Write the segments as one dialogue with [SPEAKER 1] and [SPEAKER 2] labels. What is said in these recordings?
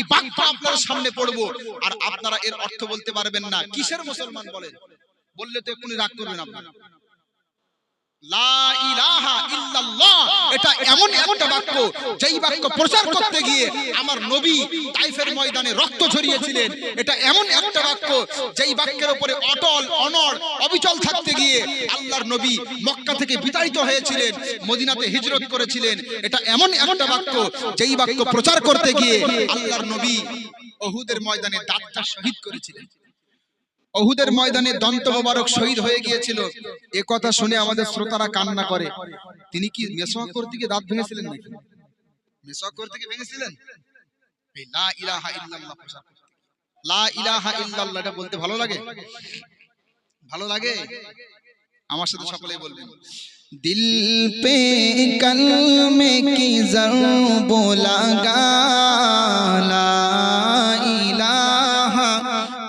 [SPEAKER 1] এই বাক্য আপনার সামনে পড়ব। আর আপনারা এর অর্থ বলতে পারবেন না। কিসের মুসলমান বলেন? বললে তো এক্ষুনি রাগ করবেন আপনারা। মক্কা থেকে বিতাড়িত হয়েছিলেন, মদিনাতে হিজরত করেছিলেন। এটা এমন একটা বাক্য, যেই বাক্য প্রচার করতে গিয়ে আল্লাহর নবী ওহুদের ময়দানে দাঁতটা শহীদ করেছিলেন। অহুদের ময়দানে দন্ত মোবারক শহীদ হয়ে গিয়েছিল। এ কথা শুনে আমাদের শ্রোতারা কান্না করে। তিনি কি মেসোয়া থেকে দাঁত ভেঙেছিলেন নাকি? ভেঙেছিলেন? দিল পে কলমে কি জর বোলাগা?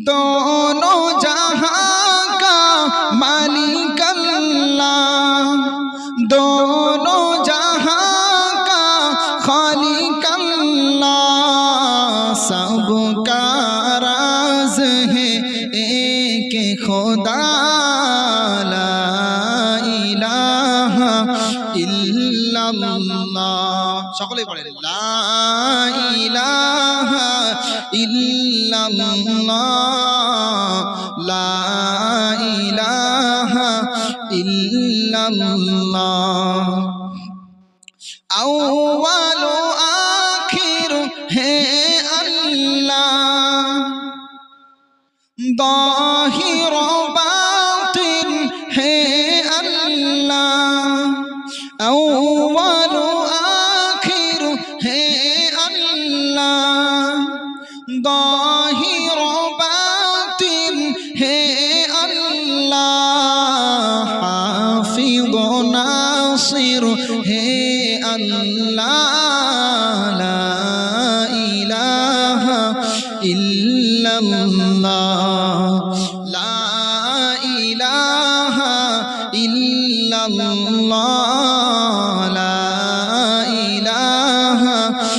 [SPEAKER 2] दोनों जहां का मालिक अल्लाह दोनों जहां का खालिक अल्लाह सबका
[SPEAKER 1] সকলে বলেন
[SPEAKER 2] আউয়ালো আখির হে আল্লাহ। দাহির বাতিন হে আল্লাহ। আউ ظاهر باطن হে আল্লাহ হাফিজ নাসির। হে আল্লাহ লা ইলাহা ইল্লাল্লাহ। লা ইলাহা ইল্লাল্লাহ।